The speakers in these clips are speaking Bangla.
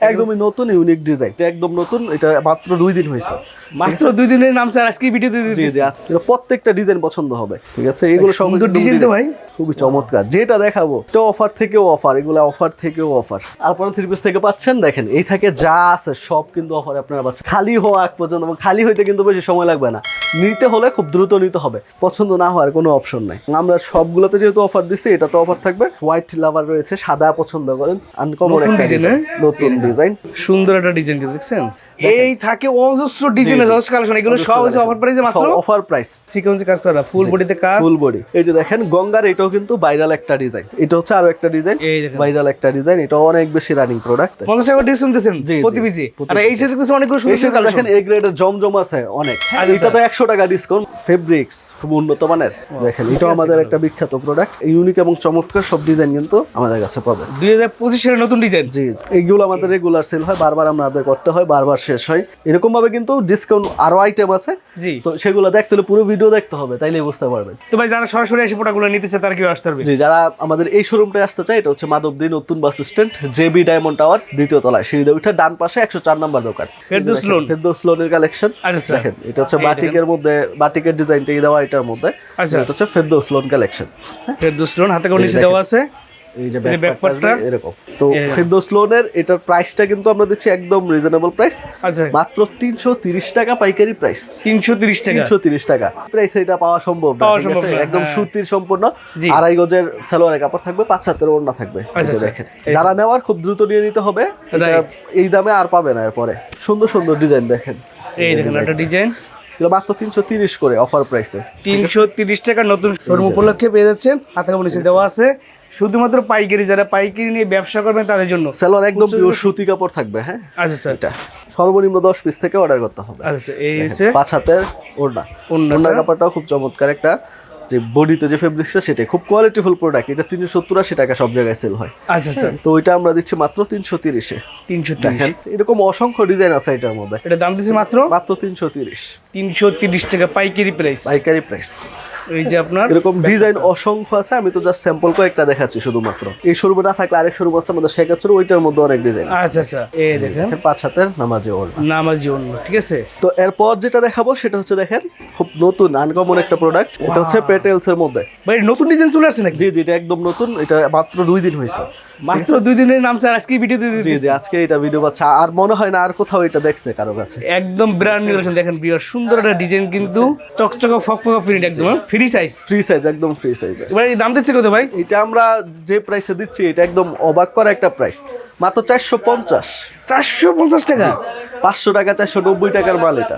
একদমই নতুন ইউনিক ডিজাইন এটা একদম নতুন এটা মাত্র দুই দিন হয়েছে। মাত্র দুই দিনের নাম স্যার আজকে ভিডিও দিয়ে দিয়েছি প্রত্যেকটা ডিজাইন পছন্দ হবে ঠিক আছে? এগুলো সব সুন্দর ডিজাইন তো ভাই। খুবই চমৎকার। যেটা দেখাবো তো অফার থেকেও অফার এগুলো অফার থেকেও অফার আপনারা থ্রি পিস থেকে পাচ্ছেন দেখেন এই থেকে যা আছে সব কিন্তু অফার আপনারা পাচ্ছেন। খালি হওয়া আগ পর্যন্ত খালি হইতে কিন্তু বেশি সময় লাগবে না। নিতে হলে খুব দ্রুত নিতে হবে। পছন্দ না হওয়ার কোনো অপশন নাই। আমরা সবগুলোতে যেহেতু অফার দিচ্ছি এটা তো অফার থাকবে। হোয়াইট লাভার রয়েছে সাদা পছন্দ করেন আনকমন একটা ডিজাইন হ্যাঁ? নতুন ডিজাইন সুন্দর একটা ডিজাইন দেখছেন? এই থাকে অজস্র ডিজাইন অজস্র কালেকশন এগুলো সব হচ্ছে অফার প্রাইসে মাত্র অফার প্রাইস সিকোয়েন্সে কাজ করা ফুল বডিতে কাজ। ফুল বডি এই যে দেখেন গঙ্গার এটাও কিন্তু ভাইরাল একটা ডিজাইন এটা হচ্ছে আরও একটা ডিজাইন ভাইরাল একটা ডিজাইন এটা অনেক বেশি রানিং প্রোডাক্ট পঞ্চাশ টাকা ডিসকাউন্ট দিয়েছেন প্রতি পিসি আর এই সাথে কিছু অনেকগুলো সুন্দর দেখেন এ গ্রেডের জমজম আছে অনেক। আচ্ছা, এটা তো একশো টাকা ডিসকাউন্ট ফেব্রিক্স খুব উন্নত মানের। দেখেন এটাও আমাদের একটা বিখ্যাত প্রোডাক্ট ইউনিক এবং চমৎকার সব ডিজাইন কিন্তু আমাদের কাছে দুই হাজার পঁচিশ নতুন ডিজাইন জি। এইগুলো আমাদের রেগুলার সেল হয় বারবার আমাদের করতে হয় বারবার শেষ হয়। এরকম ভাবে কিন্তু ডিসকাউন্ট আরও আইটেম আছে। জি। তো সেগুলো দেখতে হলে পুরো ভিডিও দেখতে হবে তাইলে বুঝতে পারবেন। তো ভাই যারা সরাসরি এসে প্রোডাক্টগুলো নিতে চায় তারা কি আসতে পারবে জি যারা আমাদের এই শোরুমটায় আসতে চায় এটা হচ্ছে মাধবদী নতুন bus stand JB diamond tower দ্বিতীয় তলায়। সিঁড়িতে উঠে ডান পাশে একশো চার নম্বর দোকান। ফেরদৌস লোন। ফেরদৌস লোনের কালেকশন আচ্ছা দেখেন এটা হচ্ছে। বাটিকের মধ্যে বাটিকের ডিজাইনটা দেওয়া এটার মধ্যে। আচ্ছা। এটা হচ্ছে Ferdous loan collection Ferdous loan হাতে করে নিচে দেওয়া আছে। এই যে ব্যাক পার্টটা এরকম। তো ফেরদৌস লোনের এটার প্রাইসটা কিন্তু আমরা দিচ্ছি একদম রিজনেবল প্রাইস আচ্ছা। মাত্র তিনশো তিরিশ টাকা পাইকারি প্রাইস তিনশো তিরিশ টাকা। তিনশো তিরিশ টাকা। প্রাইস এটা পাওয়া সম্ভব না একদম হ্যাঁ। সুতির সম্পূর্ণ। আড়াই গজের সালোয়ারের কাপড় থাকবে পাঁচ হাতের ওড়না থাকবে। আচ্ছা, আচ্ছা। দেখেন। যারা নেওয়ার খুব দ্রুত নিয়ে নিতে হবে এই দামে আর পাবে না এরপরে। সুন্দর সুন্দর ডিজাইন দেখেন। এই দেখেন একটা ডিজাইন। এগুলো মাত্র তিনশো তিরিশ করে অফার প্রাইসে তিনশো তিরিশ টাকা নতুন শোরুম উপলক্ষে পেয়ে যাচ্ছেন। হাতে নিচে দেওয়া আছে। শুধুমাত্র পাইকারি যারা পাইকারি নিয়ে ব্যবসা করবেন তাদের জন্য। স্যালোয়ার একদম পিওর সুতি কাপড় থাকবে হ্যাঁ? আচ্ছা স্যার এটা। সর্বনিম্ন দশ পিস থেকে অর্ডার করতে হবে। আচ্ছা এই হচ্ছে পাঁচ হাতের ওড়না। ওড়না ওড়নার কাপড়টাও খুব চমৎকার একটা যে বডিতে যে ফেব্রিক্সটা সেটাই। খুব কোয়ালিটিফুল প্রোডাক্ট এটা তিনশো সত্তর আশি টাকা সব জায়গায় সেল হয়। আচ্ছা আচ্ছা। তো ওইটা আমরা দিচ্ছি মাত্র তিনশো তিরিশে। তিনশো দেখেন এরকম অসংখ্য ডিজাইন আছে এটার মধ্যে। এটা দাম দিচ্ছে মাত্র? মাত্র তিনশো তিরিশ। তিনশো তিরিশ টাকা পাইকারি প্রাইস পাইকারি প্রাইস এই যে আপনার এরকম ডিজাইন অসংখ্য আছে আমি তো জাস্ট স্যাম্পল কয়েকটা দেখাচ্ছি শুধুমাত্র। এই শোরুমে না থাকলে আরেক শোরুম আছে আমাদের শেখাচ্ছিল ওইটার মধ্যে অনেক ডিজাইন আচ্ছা আচ্ছা। এই দেখেন। পাঁচ হাতের নামাজি নামার জন্য ঠিক আছে? তো এরপর যেটা দেখাবো সেটা হচ্ছে দেখেন খুব নতুন আনকমন একটা প্রোডাক্ট এটা হচ্ছে পেটেলস এর মধ্যে। ভাই নতুন ডিজাইন চলে আসছে নাকি? জি জি এটা একদম নতুন এটা মাত্র দুই দিন হয়েছে। মাত্র দুই দিনের নাম স্যার আজকে ভিডিওতে জি দিয়েছি আজকে এটা ভিডিও পাচ্ছে। আর মনে হয় না আর কোথাও এটা দেখছে কারও কাছে। একদম ব্র্যান্ড নিউ দেখেন সুন্দর একটা ডিজাইন কিন্তু চকচকা ফকফকা প্রিন্ট একদম ফ্রি সাইজ ফ্রি সাইজ একদম ফ্রি সাইজ এবার এই দাম দিচ্ছে কত ভাই? এটা আমরা যে প্রাইসে দিচ্ছি এটা একদম অবাক করা একটা প্রাইস মাত্র চারশো পঞ্চাশ। চারশো পঞ্চাশ টাকা? পাঁচশো টাকা চারশো নব্বই টাকার মাল এটা।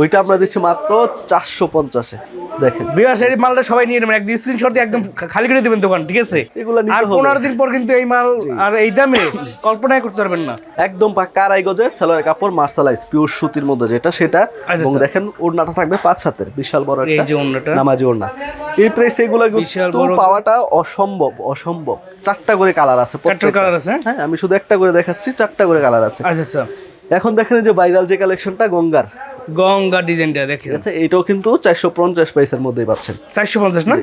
ওইটা আমরা দিচ্ছি মাত্র চারশো পঞ্চাশে দেখেন। বিয়ার মালটা সবাই নিয়ে নেবেন। একদিন স্ক্রিনশট দিয়ে একদম খালি করে দেবেন দোকান ঠিক আছে? এগুলো আর। পনেরো দিন পর কিন্তু এই মাল আর এই দামে কল্পনাই করতে পারবেন না। একদম পাক্কা আড়াই গজের সেলোয়ার কাপড় মার্শালাইজ পিওর সুতির মধ্যে যেটা সেটা। আচ্ছা, এবং আচ্ছা। দেখেন ওড়নাটা থাকবে পাঁচ হাতের বিশাল বড় এই একটা নামাজি ওড়না। এই প্রাইস এগুলো পাওয়াটা অসম্ভব অসম্ভব। চারটা করে কালার আছে কালার আছে হ্যাঁ? আমি শুধু একটা করে দেখাচ্ছি চারটা করে কালার আছে। আচ্ছা আচ্ছা। এখন দেখেন যে ভাইরাল যে কালেকশনটা গঙ্গার। গঙ্গা ডিজাইনটা দেখেন। ঠিক আছে? এইটাও কিন্তু চারশো পঞ্চাশ প্রাইসের মধ্যেই পাচ্ছেন। চারশো পঞ্চাশ না?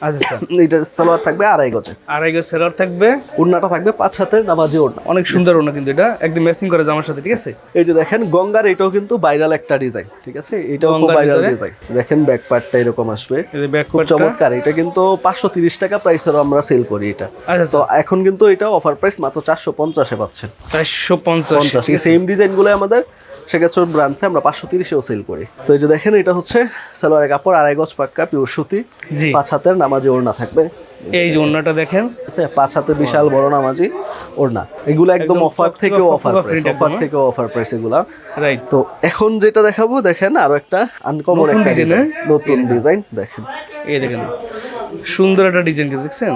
আচ্ছা সালোয়ার থাকবে আড়াই গজে। আড়াই গজ সেলার থাকবে। ওড়নাটা থাকবে পাঁচ হাতের নামাজি ওড়না অনেক সুন্দর ওনা কিন্তু এটা। একদম ম্যাচিং করে জামার সাথে ঠিক আছে? এই যে দেখেন গঙ্গার এটাও কিন্তু ভাইরাল একটা ডিজাইন ঠিক আছে? এটাও খুব ভাইরাল ডিজাইন দেখেন ব্যাক পার্টটা এরকম আসবে। ব্যাক খুব চমৎকার। এটা কিন্তু পাঁচশো তিরিশ টাকা প্রাইসেরও আমরা সেল করি এটা। আচ্ছা তো আচ্ছা এখন কিন্তু এটা অফার প্রাইস মাত্র চারশো পঞ্চাশে পাচ্ছেন চারশো পঞ্চাশ। সেম ডিজাইনগুলো আমাদের সেক্ষেত্রে ব্রাঞ্চে আমরা পাঁচশো তিরিশেও সেল করি। তো এই যে দেখেন এটা হচ্ছে সালোয়ারের কাপড় আড়াই গজ পাক্কা পিওর সুতি। পাঁচ হাতের নামাজি ওড়না থাকবে। এই যে ওনাটা দেখেন। পাঁচ হাতে বিশাল বড় নামাজি ওড়না। এগুলো একদম অফার থেকেও অফার অফার থেকেও অফার প্রাইস এগুলা। রাইট তো এখন যেটা দেখাবো দেখেন আরও একটা আনকমন একটা ডিজাইন হ্যাঁ? নতুন ডিজাইন দেখেন। এই দেখেন সুন্দর একটা ডিজাইন দেখছেন?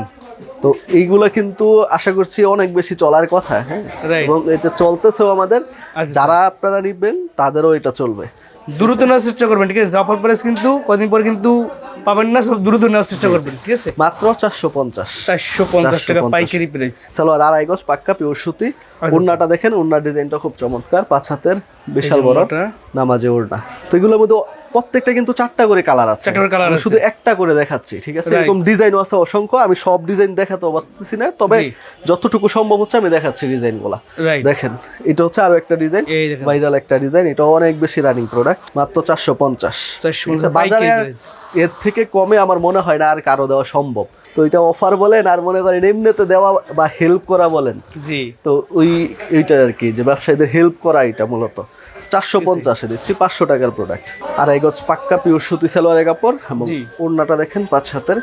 তো এইগুলা কিন্তু আশা করছি অনেক বেশি চলার কথা হ্যাঁ? এবং এটা চলতেছেও আমাদের আচ্ছা। যারা আপনারা নিবেন তাদেরও এটা চলবে। দ্রুত নেওয়ার চেষ্টা করবেন ঠিক আছে? জাফর প্রাইস কিন্তু কদিন পর কিন্তু পাবেন না সব দ্রুত নেওয়ার চেষ্টা করবেন ঠিক আছে? মাত্র চারশো পঞ্চাশ। চারশো পঞ্চাশ টাকা 450 পাইকারি প্রাইস সালোয়ার আড়াই গজ পাক্কা পিওর সুতি। আচ্ছা। ওড়নাটা দেখেন ওড়নার ডিজাইনটা খুব চমৎকার পাঁচ হাতের বিশাল বড়। নামাজে ওড়না তো এগুলোর মধ্যে প্রত্যেকটা কিন্তু চারটা করে কালার আছে। শুধু একটা করে দেখাচ্ছি ঠিক আছে? এরকম ডিজাইনও আছে অসংখ্য আমি সব ডিজাইন দেখাতে পারতেছি না তবে যতটুকু সম্ভব হচ্ছে আমি দেখাচ্ছি ডিজাইনগুলা দেখেন এটা হচ্ছে আরও একটা ডিজাইন ভাইরাল একটা ডিজাইন এটা অনেক বেশি রানিং প্রোডাক্ট মাত্র চারশো পঞ্চাশ। বাজারে। এর থেকে কমে আমার মনে হয় না আর কারও দেওয়া সম্ভব। তো এটা অফার বলেন আর মনে করেন এমনিতে দেওয়া বা হেল্প করা বলেন। জি। তো ওই এইটা আর কি যে ব্যবসায়ীদের হেল্প করা এটা মূলত। চারশো পঞ্চাশে দিচ্ছি পাঁচশো টাকার প্রোডাক্ট আর এই গছ পাক্কা পিওর সুতি সালোয়ারের কাপড় এবং। ওড়নাটা দেখেন পাঁচ হাতের।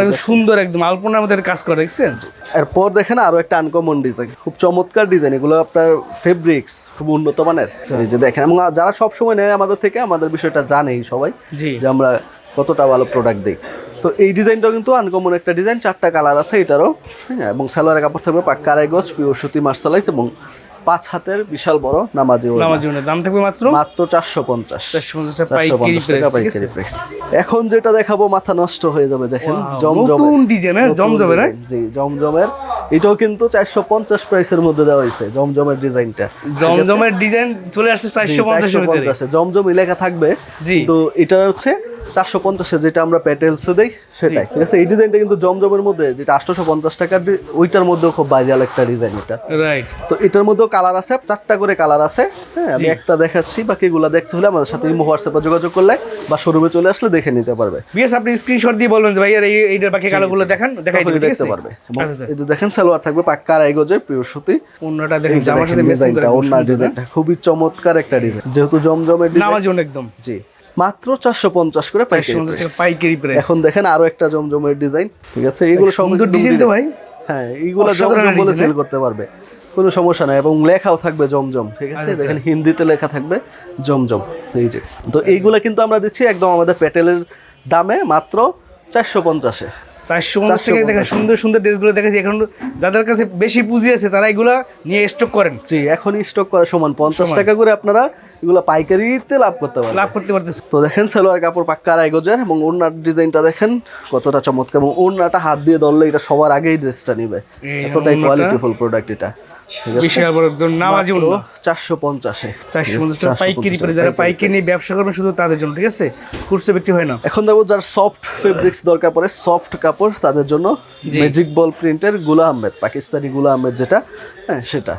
কিন্তু সুন্দর একদম আলপনার মধ্যে কাজ করে দেখছেন? এরপর দেখেন আরও একটা আনকমন ডিজাইন খুব চমৎকার ডিজাইন এগুলো আপনার ফেব্রিক্স খুব উন্নত মানের। যে দেখেন এবং যারা সব সময় নেয় আমাদের থেকে আমাদের বিষয়টা জানেই সবাই যে আমরা কতটা ভালো প্রোডাক্ট দিই। তো এই ডিজাইনটাও কিন্তু আনকমন একটা ডিজাইন চারটা কালার আছে এটারও হ্যাঁ এবং সালোয়ারের কাপড় থাকবে পাক্কা আড়াই গজ পিওর সুতি মার্শালাইজ এবং পাঁচ হাতের বিশাল বড় নামাজি ওড়না। দাম থাকবে মাত্র? মাত্র চারশো পঞ্চাশ। পাইকারি প্রাইস। এখন যেটা দেখাবো মাথা নষ্ট হয়ে যাবে দেখেন Wow, জমজমের। হ্যাঁ জমজমে design, জি জমজমের। এটাও কিন্তু চারশো পঞ্চাশ প্রাইসের মধ্যে দেওয়া হয়েছে জমজমের ডিজাইনটা। জমজমের ডিজাইন চলে আসছে চারশো পঞ্চাশ। জমজম লেখা থাকবে জি। তো এটা হচ্ছে চারশো পঞ্চাশে যেটা আমরা প্যাটেলসে দেই সেটাই ঠিক আছে? এই ডিজাইনটা কিন্তু জমজমের মধ্যে যেটা আটশোশো পঞ্চাশ টাকার ওইটার মধ্যেও খুব একটা ডিজাইন এটা। রাইট তো এটার মধ্যেও কালার আছে চারটা করে কালার আছে। হ্যাঁ আমি একটা দেখাচ্ছি বাকিগুলো দেখতে হলে আমাদের সাথে ইমো হোয়াটসঅ্যাপে যোগাযোগ করলে বা শোরুমে চলে আসলে দেখে নিতে পারবে। বিএস আপনি স্ক্রিনশট দিয়ে বলবেন যে ভাই আর এই এইটার বাকি কালারগুলো দেখান দেখাই ঠিক দেখতে পারবে। আচ্ছা, আচ্ছা। এই যে দেখেন সালোয়ার থাকবে পাক্কা প্রিয় সুতি। অন্যটা দেখেন জামার সাথে ম্যাচিং করে অন্য ডিজাইনটা খুবই চমৎকার একটা ডিজাইন যেহেতু জমজমের ডিজাইন একদম। জি। মাত্র চারশো পঞ্চাশ করে পাইকারি এখন দেখেন আরও একটা জমজমের ডিজাইন ঠিক আছে? সুন্দর ডিজাইন তো ভাই। হ্যাঁ এইগুলো জমজম বলে সেল করতে পারবে কোনো সমস্যা নাই। এবং লেখাও থাকবে জমজম ঠিক আছে? আচ্ছা, দেখেন হিন্দিতে লেখা থাকবে জমজম এই যে। তো এইগুলো কিন্তু আমরা দিচ্ছি একদম আমাদের পেটেলের দামে মাত্র চারশো পঞ্চাশে। চারশো পঞ্চাশ টাকা দেখেন সুন্দর সুন্দর ড্রেসগুলো দেখেছি এখন যাদের কাছে বেশি পুঁজি আছে তারা এগুলা নিয়ে স্টক করেন। জি এখন স্টক করা সমান। পঞ্চাশ টাকা করে আপনারা এগুলো পাইকারিতে লাভ করতে পারেন লাভ করতে পারতেছে। তো দেখেন সালোয়ার কাপড় পাক্কা আড়াই গজের এবং ওড়নার ডিজাইনটা দেখেন কতটা চমৎকার। এবং ওড়নাটা হাত দিয়ে ধরলে এটা সবার আগেই ড্রেসটা নিবে। এতটাই কোয়ালিটিফুল প্রোডাক্ট এটা। বিশাল বড় একদম নামাজি উল্লো চারশো পঞ্চাশে। চারশো পঞ্চাশ পাইকারি করে যারা পাইকারি নিয়ে ব্যবসা করবেন শুধু তাদের জন্য ঠিক আছে? খুচরা বিক্রি হয় না। এখন দেখো যার সফট ফেব্রিক্স দরকার পড়ে সফট কাপড় তাদের জন্য ম্যাজিক বল প্রিন্টেরগুলা আহমেদ পাকিস্তানি গুলা আহমেদ যেটা হ্যাঁ সেটা।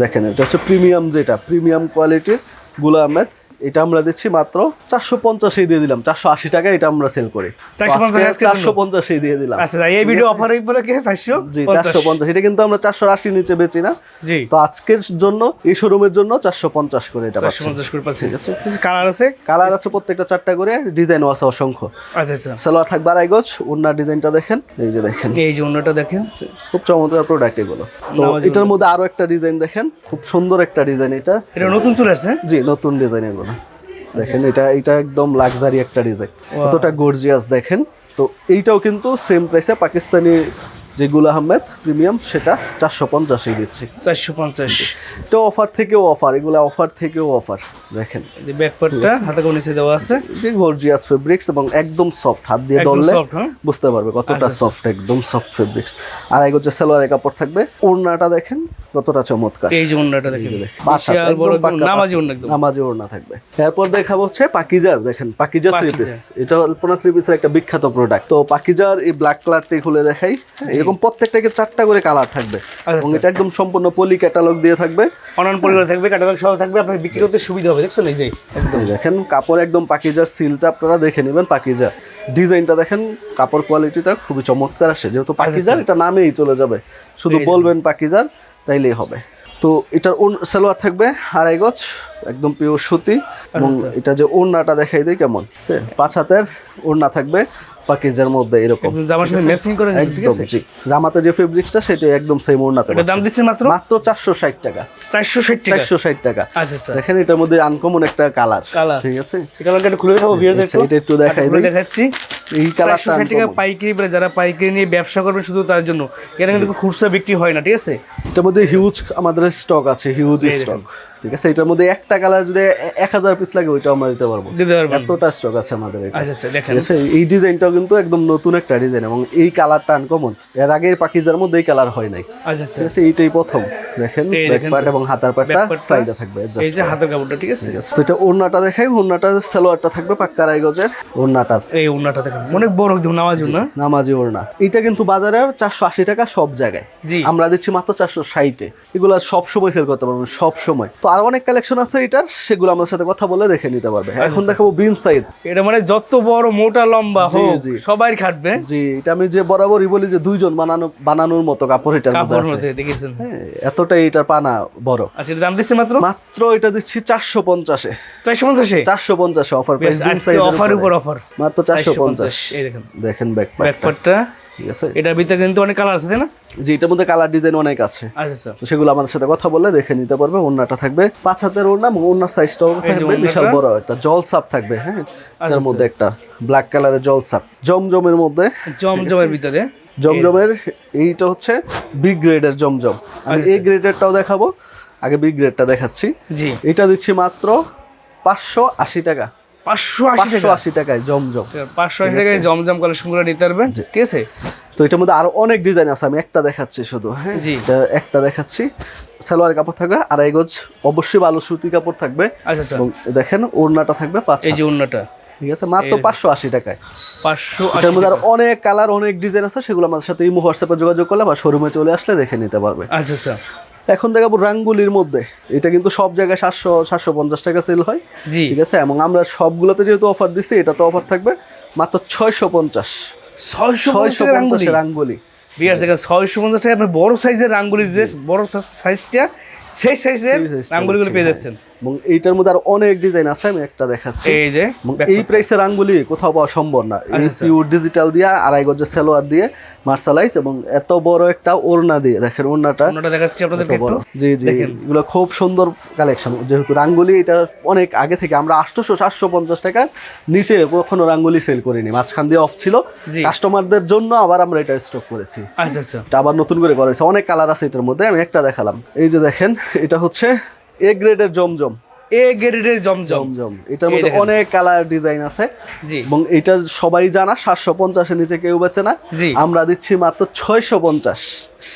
দেখেন এটা হচ্ছে প্রিমিয়াম যেটা প্রিমিয়াম কোয়ালিটিরগুলা আহমেদ। এটা আমরা দিচ্ছি মাত্র চারশো পঞ্চাশেই দিয়ে দিলাম। চারশো আশি টাকা এটা আমরা সেল করি। 450 আজকের জন্য? চারশো পঞ্চাশেই দিয়ে দিলাম। আচ্ছা এই ভিডিও অফার চারশো জি চারশো পঞ্চাশ। এটা কিন্তু আমরা চারশো আশির নিচে বেচি না। তো আজকের জন্য এই শোরুমের জন্য চারশো পঞ্চাশ করে এটা পঞ্চাশ করে পাচ্ছি। ঠিক আছে? কালার আছে? কালার আছে প্রত্যেকটা চারটা করে ডিজাইনও আছে অসংখ্য। আচ্ছা আচ্ছা। সালোয়ার থাকবে আড়াই গজ ওনার ডিজাইনটা দেখেন এই যে দেখেন। এই যে অন্যটা দেখেন। খুব চমৎকার প্রোডাক্ট এগুলো। তো এটার মধ্যে আরও একটা ডিজাইন দেখেন খুব সুন্দর একটা ডিজাইন এটা। এটা নতুন চলে আসছে? জি নতুন ডিজাইন এগুলো। দেখেন এটা এটা একদম লাক্সারি একটা ডিজাইন অতটা কতটা গর্জিয়াস দেখেন। তো এইটাও কিন্তু সেম প্রাইসে পাকিস্তানি যে গুল আহমেদ প্রিমিয়াম সেটা চারশো পঞ্চাশই দিচ্ছি। চারশো পঞ্চাশ। এটা অফার থেকেও অফার এগুলো অফার থেকেও অফার দেখেন। ব্যাকপার্টটা হাতে করে নিচে দেওয়া আছে। গর্জিয়াস ফেব্রিক্স এবং একদম সফট হাত দিয়ে ধরলে হ্যাঁ? বুঝতে পারবে কতটা আচ্ছা, সফট একদম সফট ফেব্রিক্স আর এক হচ্ছে সালোয়ারের কাপড় থাকবে ওড়নাটা দেখেন কতটা চমৎকার। এই যে অন্যটা দেখেন নামাজি। একদম। নামাজি ওড়না থাকবে। এরপর দেখাবো হচ্ছে পাকিজার দেখেন পাকিজার থ্রি পিস এটা অল্পনা থ্রি পিসের একটা বিখ্যাত প্রোডাক্ট তো পাকিজার এই ব্ল্যাক কালারটি খুলে দেখাই। হ্যাঁ, এরকম প্রত্যেকটাকে চারটা করে কালার থাকবে। এবং আচ্ছা। এটা একদম সম্পূর্ণ পলি ক্যাটালগ দিয়ে থাকবে। অনলাইন পরিবার থাকবে কাটালগ সহ থাকবে আপনার বিক্রি করতে সুবিধা হবে দেখছেন এই যে। এই দেখেন কাপড় একদম পাকিজার সিলটা আপনারা দেখে নেবেন পাকিজার। ডিজাইনটা দেখেন কাপড় কোয়ালিটিটা খুবই চমৎকার আসে যেহেতু পাকিজার এটা নামেই চলে যাবে। শুধু বলবেন পাকিজার তাইলেই হবে। তো এটার ওন সালোয়ার থাকবে আড়াই গজ একদম পিওর সুতি। এবং আচ্ছা। এটা যে ওড়নাটা দেখাই দেয় কেমন? পাঁচ হাতের ওড়না থাকবে। পাকিজার মধ্যে এরকম। জামার সাথে ম্যাচিং করে ঠিক আছে? জামাতে যে ফেব্রিক্সটা সেটা একদম সেম ওড়নাতে এটা দাম দিচ্ছেন মাত্র? মাত্র চারশো ষাট টাকা। চারশো ষাট টাকা? চারশো ষাট টাকা। আচ্ছা আচ্ছা। দেখেন এটার মধ্যে আনকমন একটা কালার ঠিক আছে? এই কালারটা একটু খুলে দেখাবো বিয়ার আচ্ছা, এটা একটু। দেখাই দিই। দেখাচ্ছি। এই কালারটা ষাট টাকা পাইকারি বলে যারা পাইকারি নিয়ে ব্যবসা করবেন শুধু তার জন্য। এখানে কিন্তু খুচরা বিক্রি হয় না ঠিক আছে? এটার মধ্যে হিউজ আমাদের স্টক আছে হিউজ স্টক। ঠিক আছে? এটার মধ্যে একটা কালার যদি এক হাজার পিস লাগে ওইটাও আমরা দিতে পারব। এতটা স্টক আছে আমাদের এটা আচ্ছা আচ্ছা এই ডিজাইনটাও কিন্তু একদম নতুন একটা ডিজাইন এবং এই কালারটা আনকমন এর আগে পাকিজার মধ্যে এই কালার হয় নাই। আচ্ছা ঠিক আছে? এইটাই প্রথম। দেখেন এবং হাতার সাইডে থাকবে এই যে হাতের কাপড়টা ঠিক আছে? তো এটা ওড়নাটা দেখাই ওড়নাটা সালোয়ারটা থাকবে পাক্কা গজের ওড়নাটা এই উন্নাটা দেখেন অনেক বড় একদম নামাজ না নামাজি ওড়না। এটা কিন্তু বাজারে চারশো আশি টাকা সব জায়গায়। আমরা দিচ্ছি মাত্র চারশো ষাটে। এগুলো সব সময় সেল করতে পারবেন সব সময় তো আর অনেক কালেকশন আছে এটার সেগুলো আমাদের সাথে কথা বলে দেখে নিতে পারবে। এখন দেখাবো বিন সাইড এটা মানে যত বড় মোটা লম্বা হোক সবাই খাটবে। জি এটা আমি যে বরাবরই বলি যে দুইজন বানানো বানানোর মতো কাপড় এটার কাপড় মধ্যে দেখেছেন হ্যাঁ, এতটাই এটার পানা বড়। আচ্ছা দাম দিচ্ছে মাত্র? মাত্র এটা দিচ্ছি চারশো পঞ্চাশে। চারশো পঞ্চাশে? চারশো পঞ্চাশে অফার প্রাইস আজকে অফার উপর। অফার মাত্র চারশো পঞ্চাশ। এই দেখেন। দেখেন ব্যাক ব্যাকপার্টটা ঠিক আছে? এটার ভিতরে কিন্তু অনেক কালার আছে তাই না? জি এটার মধ্যে কালার ডিজাইন অনেক আছে। আচ্ছা আচ্ছা। তো সেগুলো আমাদের সাথে কথা বললে দেখে নিতে পারবে থাকবে। পাঁচ হাতের ওড়না এবং ওড়নার সাইজটাও থাকবে বিশাল বড় একটা জল সাপ থাকবে হ্যাঁ? আচ্ছা, এটার মধ্যে একটা ব্ল্যাক কালারের জল সাপ। জমজমের মধ্যে। জমজমের ভিতরে। জমজমের এইটা হচ্ছে বিগ গ্রেডের জমজম। আমি। এই গ্রেডেরটাও দেখাবো আগে বিগ গ্রেডটা দেখাচ্ছি। জি। এটা দিচ্ছি মাত্র পাঁচশো আশি টাকা। পাঁচশো আশি টাকায় জমজম। পাঁচশো আশি টাকায় জমজম কালেকশন করে নিতে পারবেন ঠিক আছে? তো এটার মধ্যে আরও অনেক ডিজাইন আছে আমি একটা দেখাচ্ছি শুধু হ্যাঁ? জি। একটা দেখাচ্ছি। সালোয়ার কাপড় থাকবে আড়াই গজ অবশ্যই ভালো সুতি কাপড় থাকবে। আচ্ছা আচ্ছা। দেখেন ওড়নাটা থাকবে পাঁচ এই। যে অন্যটা ঠিক আছে? মাত্র পাঁচশো আশি টাকায়। পাঁচশো এটার মধ্যে আর অনেক কালার অনেক ডিজাইন আছে সেগুলো আমাদের সাথে ইমো হোয়াটসঅ্যাপে যোগাযোগ করলে বা শোরুমে চলে আসলে দেখে নিতে পারবে। আচ্ছা আচ্ছা। এখন দেখাবো রাঙ্গুলির মধ্যে। এটা কিন্তু সব জায়গায় সাতশো সাতশো পঞ্চাশ টাকা সেল হয়। জি। ঠিক আছে? এবং আমরা সবগুলোতে যেহেতু অফার দিচ্ছি এটা তো অফার থাকবে মাত্র ছয়শো পঞ্চাশ। ছয়শো পঞ্চাশ রাঙ্গুলি পঞ্চাশের রাঙ্গুলি? বিয়ার দেখেন ছয়শো পঞ্চাশ টাকা আপনার বড় সাইজের রাঙ্গুলির যে বড় সাইজটা সেই সাইজের সেই রাঙ্গুলিগুলো পেয়ে। যাচ্ছেন। এবং এইটার মধ্যে আর অনেক ডিজাইন আছে আমি একটা দেখাচ্ছি। এই যে এই প্রাইসের আঙ্গুলি কোথাও পাওয়া সম্ভব না। এই আচ্ছা, আচ্ছা। পিওর ডিজিটাল দিয়ে আড়াই গজের সেলোয়ার দিয়ে মার্শালাইজ এবং এত বড় একটা ওড়না দিয়ে দেখেন ওড়নাটা। দেখাচ্ছি বড়। জি জি এগুলো খুব সুন্দর কালেকশন যেহেতু রাঙ্গুলি এটা অনেক আগে থেকে আমরা আটশোশো সাতশো পঞ্চাশ টাকার নিচে কখনো রাঙ্গুলি সেল করিনি। মাঝখান দিয়ে অফ ছিল। কাস্টমারদের জন্য আবার আমরা এটা স্টক করেছি। আচ্ছা আচ্ছা। আবার নতুন করে করা হয়েছে। অনেক কালার আছে এটার মধ্যে আমি একটা দেখালাম। এই যে দেখেন এটা হচ্ছে এ গ্রেডের জমজম। এ গ্রেডের জমজম। জমজম। এটার মধ্যে অনেক কালার ডিজাইন আছে। জি। এবং এটা সবাই জানা সাতশো পঞ্চাশের নিচে কেউ বেচে না। জি। আমরা দিচ্ছি মাত্র ছয়শো পঞ্চাশ।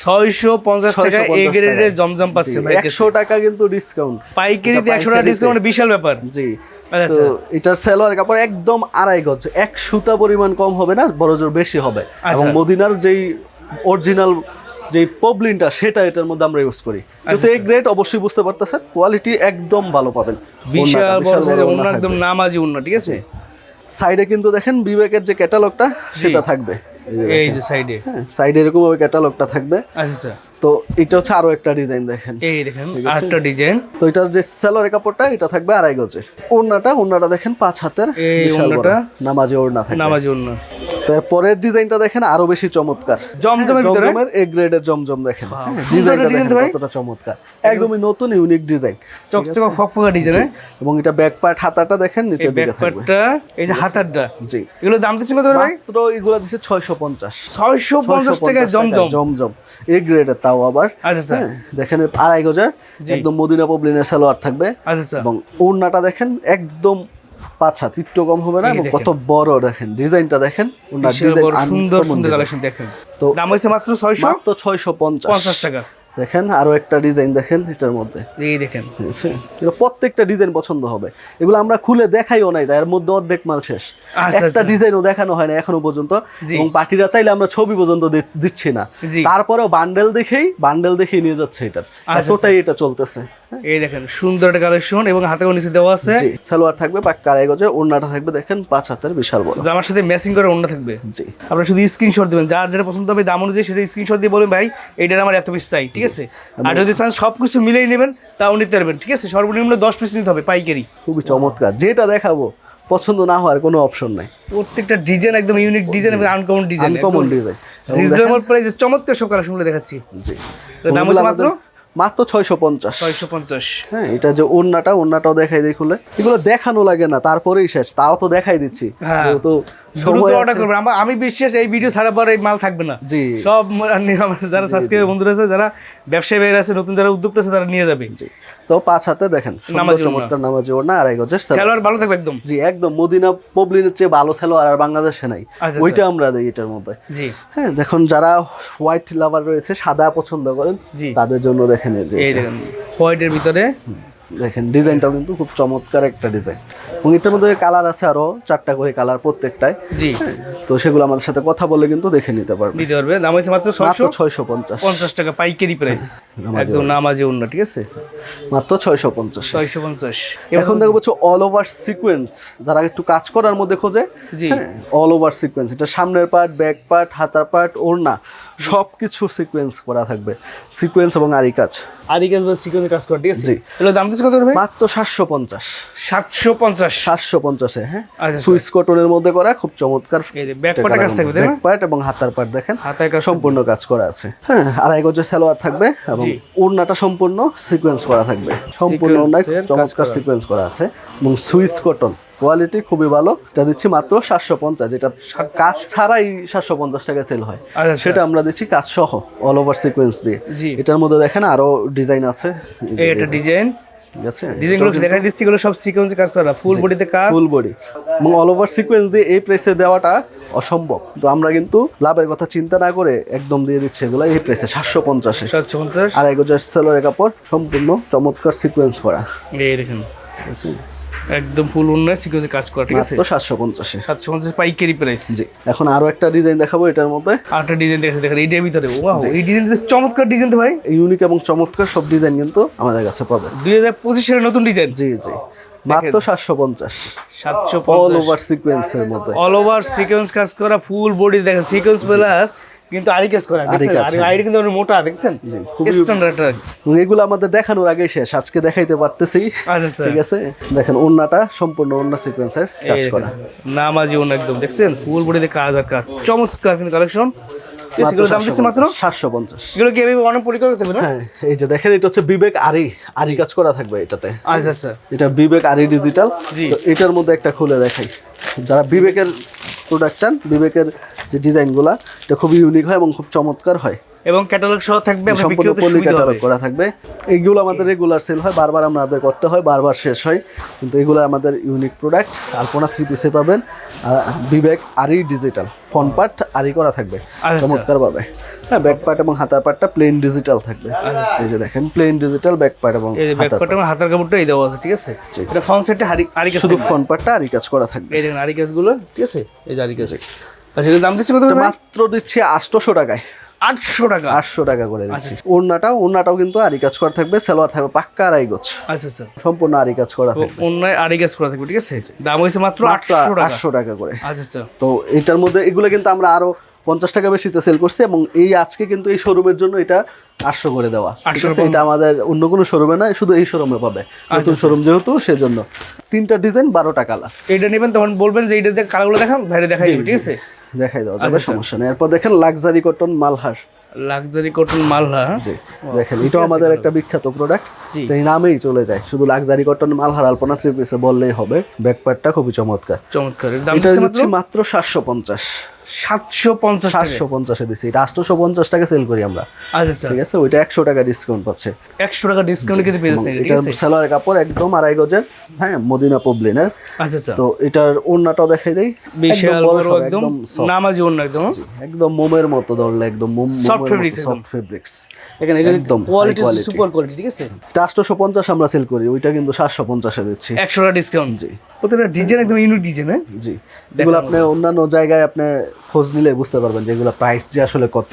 ছয়শো পঞ্চাশ টাকা এ 650 গ্রেডের জমজম পাচ্ছেন ভাই একশো টাকা কিন্তু ডিসকাউন্ট পাইকারিতে একশো টাকা ডিসকাউন্ট বিশাল ব্যাপার। জি। আচ্ছা। তো এটার সেলোয়ার কাপড় একদম আড়াই গজ। এক সুতা পরিমাণ কম হবে না বড় জোর বেশি হবে। এবং আচ্ছা। মদিনার যেই অরিজিনাল যে পবলিনটা সেটা এটার মধ্যে আমরা ইউজ করি। কিন্তু এই গ্রেড অবশ্যই বুঝতে পারতেছেন কোয়ালিটি একদম ভালো পাবেন। বিশাল বড় ওড়না একদম নামাজি অন্য ঠিক আছে? সাইডে কিন্তু দেখেন বিবেকের যে ক্যাটালগটা সেটা থাকবে। এই যে। যে সাইডে হ্যাঁ সাইডে এরকম ওই ক্যাটালগটা থাকবে। আচ্ছা আচ্ছা। তো এটা হচ্ছে আরও একটা ডিজাইন দেখেন। এই দেখেন আরেকটা ডিজাইন তো এটার যে সেলোয়ারের কাপড়টা এটা থাকবে আড়াই গজের। ওড়নাটা ওড়নাটা দেখেন পাঁচ হাতের এই ওড়নাটা? নামাজি ওড়না থাকবে। নামাজি অন্য তো পরের ডিজাইনটা দেখেন আরও বেশি চমৎকার। জমজমের ভিতরে? জমজমের এ গ্রেডের জমজম দেখেন। হ্যাঁ, ডিজাইনটা দেখেন কতটা চমৎকার। একদমই নতুন ইউনিক ডিজাইন। চকচকা ফকফকা ডিজাইন। এবং এটা ব্যাক পার্ট হাতাটা দেখেন নিচের দিকে থাকবে। ব্যাকপার্টটা এই যে হাতারটা জি। এগুলো দাম দিচ্ছি কত ভাই? মাত্র এগুলো দিচ্ছে ছয়শো পঞ্চাশ। ছয়শো পঞ্চাশ টাকায় জমজম। জমজম। এ গ্রেডের তাও আবার। আচ্ছা আচ্ছা। হ্যাঁ, দেখেন আড়াই গজার একদম মদিনা পবলিনের সালোয়ার থাকবে। আচ্ছা আচ্ছা। এবং ওড়নাটা দেখেন একদম পাঁচ হাত একটু কম হবে না এবং কত বড় দেখেন ডিজাইনটা দেখেন সুন্দর সুন্দর কালেকশন দেখেন। তো দাম হয়েছে মাত্র ছয়শো? মাত্র ছয়শো পঞ্চাশ টাকা। দেখেন আরও একটা ডিজাইন দেখেন এটার মধ্যে। এই দেখেন। এগুলো প্রত্যেকটা ডিজাইন পছন্দ হবে। এগুলো আমরা খুলে দেখাইও নাই তাই এর মধ্যে অর্ধেক মাল শেষ। আচ্ছা, একটা আচ্ছা। ডিজাইনও দেখানো হয় না এখনও পর্যন্ত। এবং পার্টিরা চাইলে আমরা ছবি পর্যন্ত দিচ্ছি না। তারপরেও বান্ডেল দেখেই বান্ডেল দেখেই নিয়ে যাচ্ছে এটা। আচ্ছা, এতটাই এটা চলতেছে। এই দেখেন সুন্দর একটা কালেকশন এবং হাতে নিচে দেওয়া আছে। সালোয়ার থাকবে বা আড়াই গজে ওড়নাটা থাকবে দেখেন পাঁচ হাতের বিশাল বড়। জামার সাথে ম্যাচিং করে অন্য থাকবে। জি। আপনারা শুধু স্ক্রিনশট দেবেন যার যেটা পছন্দ হবে দাম অনুযায়ী সেটা স্ক্রিনশট দিয়ে বলবেন ভাই এইটার আমার এত পিস চাই ঠিক আছে? আর যদি চান সব কিছু মিলেই নেবেন তাও নিতে পারবেন ঠিক আছে? সর্বনিম্ন দশ পিস নিতে হবে পাইকারি। খুবই চমৎকার। যেটা দেখাবো পছন্দ না হওয়ার কোনো অপশন নাই। প্রত্যেকটা ডিজাইন একদম ইউনিক ডিজাইন এবং uncommon design uncommon design reasonable প্রাইসে চমৎকার সব কালেকশনগুলো দেখাচ্ছি। জি। দাম হচ্ছে মাত্র? মাত্র ছয়শো পঞ্চাশ। ছয়শো পঞ্চাশ। হ্যাঁ এটা যে ওড়নাটা ওড়নাটাও দেখাই দিই খুলে এগুলো দেখানো লাগে না তারপরেই শেষ। তাও তো দেখাই দিচ্ছি। হ্যাঁ। যেহেতু দ্রুত সময় অর্ডার করবেন আমি বিশ্বাস এই ভিডিও ছাড়া পর এই মাল থাকবে না। জি। সব যারা সাবস্ক্রাইবার বন্ধুরা আছে যারা ব্যবসায়ী বাইরে আছে নতুন যারা উদ্যোক্তা আছে তারা নিয়ে যাবে। তো পাঁচ হাতে দেখেন সুন্দর নামাজি ওড়না। চমৎকার নামাজি ওড়না আড়াই গজের সালোয়ার। ভালো থাকবে একদম। জি একদম। মদিনা পবলিনের চেয়ে ভালো সালোয়ার আর বাংলাদেশে নাই। আচ্ছা, ওইটা আমরা দিই এটার মধ্যে। জি। হ্যাঁ দেখুন যারা হোয়াইট লাভার রয়েছে সাদা পছন্দ করেন তাদের জন্য দেখেন যে এই দেখেন হোয়াইটের ভিতরে। দেখেন ডিজাইনটাও কিন্তু খুব চমৎকার একটা ডিজাইন। এবং এটার মধ্যে কালার আছে আরও চারটা করে কালার প্রত্যেকটায়। জি। তো সেগুলো আমাদের সাথে কথা বলে কিন্তু দেখে নিতে পারবে। নিতে পারবে। দাম হয়েছে মাত্র ছয়শো ছয়শো পঞ্চাশ। পঞ্চাশ টাকা পাইকারি প্রাইস একদম নামাজি অন্য ঠিক আছে? মাত্র ছয়শো পঞ্চাশ। ছয়শো পঞ্চাশ। এখন দেখো বলছো অল ওভার সিকোয়েন্স যারা একটু কাজ করার মধ্যে খোঁজে জি। অল ওভার সিকোয়েন্স এটা সামনের পার্ট ব্যাক পার্ট হাতার পার্ট ওড়না সব কিছু সিকোয়েন্স করা থাকবে। সিকোয়েন্স এবং আরি কাজ। আদি কাজ বা সিকোয়েন্সের কাজ করে ঠিক আছে? এগুলো দাম কত মাত্র সাতশো পঞ্চাশ। সাতশো পঞ্চাশ সাতশো পঞ্চাশে। হ্যাঁ? আচ্ছা সুইস কটনের মধ্যে করা খুব চমৎকার। পার্ট এবং হাতার পার্ট দেখেন। সম্পূর্ণ কাজ করা আছে। হ্যাঁ আড়াই গজের সালোয়ার থাকবে এবং ওড়নাটা সম্পূর্ণ সিকোয়েন্স করা থাকবে। সম্পূর্ণ ওড়নায় চমৎকার সিকোয়েন্স করা। আছে এবং সুইস কটন কোয়ালিটি খুবই ভালো। এটা দিচ্ছি মাত্র সাতশো পঞ্চাশ যেটা কাজ ছাড়াই সাতশো পঞ্চাশ টাকা সেল হয়। আচ্ছা সেটা আমরা দিচ্ছি কাজ সহ অল ওভার সিকোয়েন্স দিয়ে এটার মধ্যে দেখেন আরও ডিজাইন আছে। একটা ডিজাইন ঠিক আছে ডিজাইনগুলো দেখাই দিচ্ছি এগুলো সব সিকোয়েন্সে কাজ করা ফুল বডিতে কাজ। ফুল বডি এবং অল ওভার সিকোয়েন্স দিয়ে এই প্রেসে দেওয়াটা অসম্ভব। তো আমরা কিন্তু লাভের কথা চিন্তা না করে একদম দিয়ে দিচ্ছি এগুলো এই প্রেসে সাতশো পঞ্চাশে। সাতশো পঞ্চাশ। আর এগোজার সেলোয়ার কাপড় সম্পূর্ণ চমৎকার সিকোয়েন্স করা। এই দেখেন। একদম ফুল উন্নয় সিকোয়েন্সে কাজ করা ঠিক আছে? মাত্র সাতশো পঞ্চাশে। সাতশো পঞ্চাশ পাইকারি প্রাইস জি এখন আরও একটা ডিজাইন দেখাবো এটার মধ্যে। আরেকটা ডিজাইন দেখে দেখেন এইটার ভিতরে ওয়াও এই ডিজাইন চমৎকার ডিজাইন তো ভাই। ইউনিক এবং চমৎকার সব ডিজাইন কিন্তু আমাদের কাছে পাবেন। দুই হাজার পঁচিশ সালের নতুন ডিজাইন জি জি। মাত্র সাতশো পঞ্চাশ। সাতশো অল ওভার সিকোয়েন্সের মধ্যে। অল ওভার সিকোয়েন্স কাজ করা ফুল বডি দেখেন সিকোয়েন্স প্লাস কিন্তু করা দেখছেন? হ্যাঁ। কিন্তু অনেক মোটা দেখছেন? স্ট্যান্ডার্ড এগুলো আমাদের দেখানোর আগে শেষ আজকে দেখাইতে পারতেছি। আচ্ছা আচ্ছা। ঠিক আছে? দেখেন ওড়নাটা সম্পূর্ণ সিকোয়েন্সের কাজ করা। নামাজি ওন একদম দেখছেন? ফুল বডিতে কাজ আর কাজ। চমৎকার কিন্তু কালেকশন এগুলো দাম দিচ্ছে মাত্র? সাতশো পঞ্চাশ। এগুলো কি অনেক পরিকল্পনা থাকবে না? হ্যাঁ এই যে দেখেন এটা হচ্ছে বিবেক আরি আরি কাজ করা থাকবে এটাতে। আচ্ছা আচ্ছা। এটা বিবেক আরি ডিজিটাল এটার মধ্যে একটা খুলে দেখাই। যারা বিবেকের প্রোডাক্ট চান বিবেকের যে ডিজাইনগুলো এটা খুবই ইউনিক হয় এবং খুব চমৎকার হয়। এবং ক্যাটালগ সহ থাকবে সম্পূর্ণ পলি ক্যাটালগ করা থাকবে। এইগুলো আমাদের রেগুলার সেল হয় বারবার আমাদের করতে হয় বারবার শেষ হয়। কিন্তু এগুলো আমাদের ইউনিক প্রোডাক্ট আলপনা থ্রি পিসে পাবেন। বিবেক আরি ডিজিটাল ফ্রন্ট পার্ট আরি করা থাকবে আচ্ছা। চমৎকার পাবে হ্যাঁ ব্যাক পার্ট এবং হাতার পার্টটা প্লেন ডিজিটাল থাকবে। এই যে দেখেন প্লেন ডিজিটাল ব্যাক পার্ট এবং ব্যাক পার্ট এবং হাতের কাপড়টা এই দেওয়া আছে ঠিক আছে? এটা সাইডে হারি আরি কাজ শুধু। ফ্রন্ট পার্টটা আরি কাজ করা থাকবে। এই দেখেন আরি কাজগুলো ঠিক আছে? এই যে আরি কাজ। আচ্ছা এগুলো দাম দিচ্ছে কত মাত্র দিচ্ছি আটশোশো টাকায়। আটশো টাকা। আটশো টাকা করে আচ্ছা, দিচ্ছি। ওড়নাটাও ওড়নাটাও কিন্তু আরি কাজ করা থাকবে সালোয়ার থাকবে পাক্কা আড়াই গোছ আচ্ছা আচ্ছা। সম্পূর্ণ আরি কাজ করা থাকবে। আড়াই কাজ করা থাকবে ঠিক আছে? দাম হয়েছে মাত্র আটশো টাকা। করে। আচ্ছা আচ্ছা। তো এটার মধ্যে এগুলো কিন্তু আমরা আরও পঞ্চাশ টাকা বেশিতে সেল করছি এবং এই আজকে কিন্তু এই শোরুমের জন্য এটা আটশো করে দেওয়া। ঠিক 800 আছে এটা আমাদের অন্য কোনো শোরুমে না শুধু এই শোরুমে পাবে। নতুন শোরুম যেহেতু সেজন্য। তিনটা ডিজাইন বারোটা কালার এইটা নেবেন তখন বলবেন যে এইটা কালারগুলো দেখান বাইরে দেখাই ঠিক আছে? দেখাই দেওয়া যাবে আচ্ছা, আচ্ছা। সমস্যা নেই এরপর দেখেন luxury cotton Malhar luxury cotton মালহা হ্যাঁ? জি দেখেন এটাও আমাদের একটা বিখ্যাত প্রোডাক্ট এই নামেই চলে যায়। শুধু luxury cotton Malhar Alpana three পিসে বললেই হবে। ব্যাকপার্টটা খুবই চমৎকার। চমৎকার। এটা মাত্র? সাতশো পঞ্চাশ। সাতশো পঞ্চাশ সাতশো পঞ্চাশে দিচ্ছি। এটা আটশোশো পঞ্চাশ টাকা সেল করি আমরা। আচ্ছা আচ্ছা। ঠিক আছে? ওইটা একশো টাকা ডিসকাউন্ট পাচ্ছে। একশো টাকা ডিসকাউন্ট কিন্তু পেয়ে যাচ্ছেন ঠিক এটা সালোয়ার কাপড় একদম আড়াই গজের হ্যাঁ মদিনা পবলিনের আচ্ছা আচ্ছা। তো এটার ওড়নাটাও দেখাই দেই। বিশাল বড় একদম নামাজি অন্য একদম হ্যাঁ? একদম মোমের মতো ধরলে একদম মোম fabrics একদম। সফট ফেব্রিক্স এখানে একদম কোয়ালিটি সুপার কোয়ালিটি ঠিক আছে? চারশোশো পঞ্চাশ আমরা সেল করি ওইটা কিন্তু সাতশো পঞ্চাশে দিচ্ছি। একশো টাকা ডিসকাউন্ট জি। প্রত্যেকটা ডিজাইন একদম ইউনিক ডিজাইন হ্যাঁ? জি। এগুলো আপনি অন্যান্য জায়গায় আপনি খোঁজ নিলে বুঝতে পারবেন যে এগুলো প্রাইস যে আসলে কত।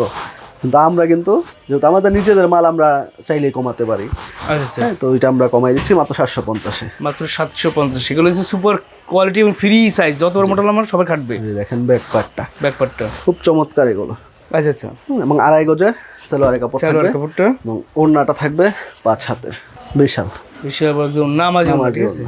কিন্তু আমরা কিন্তু যেহেতু আমাদের নিজেদের মাল আমরা চাইলেই কমাতে পারি। আচ্ছা আচ্ছা। হ্যাঁ তো ওইটা আমরা কমাই দিচ্ছি মাত্র সাতশো পঞ্চাশে মাত্র সাতশো পঞ্চাশ এগুলো হচ্ছে সুপার কোয়ালিটি এবং ফ্রি সাইজ যত বড় মডেল আমার সবাই খাটবে। দেখেন ব্যাক পার্টটা খুব চমৎকার এগুলো। আচ্ছা আচ্ছা এবং আড়াই গজের সালোয়ারের কাপড় সালোয়ার কাপড়টা? এবং ওড়নাটা থাকবে পাঁচ হাতের বিশাল। বিশাল নামাজ ঠিক আছে।